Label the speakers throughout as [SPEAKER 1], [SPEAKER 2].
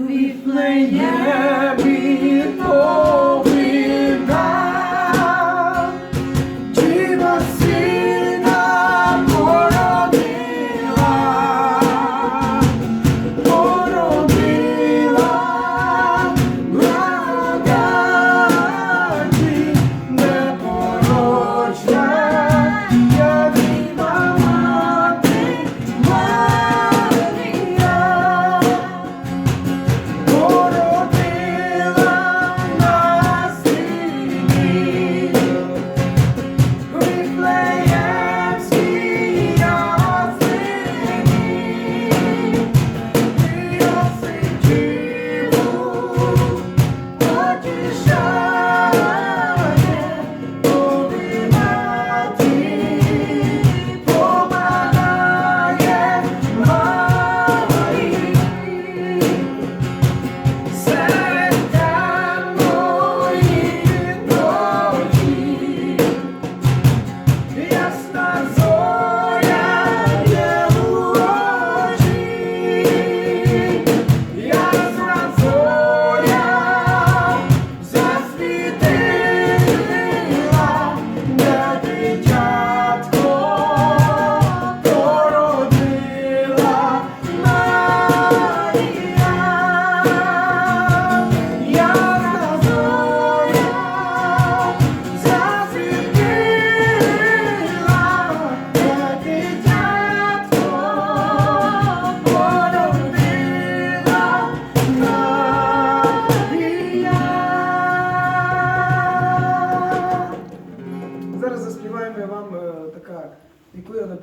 [SPEAKER 1] Віплеє від того.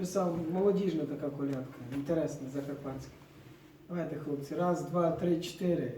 [SPEAKER 1] написав молодіжна така колядка, інтересна, закарпатська. Давайте, хлопці, раз, два, три, чотири.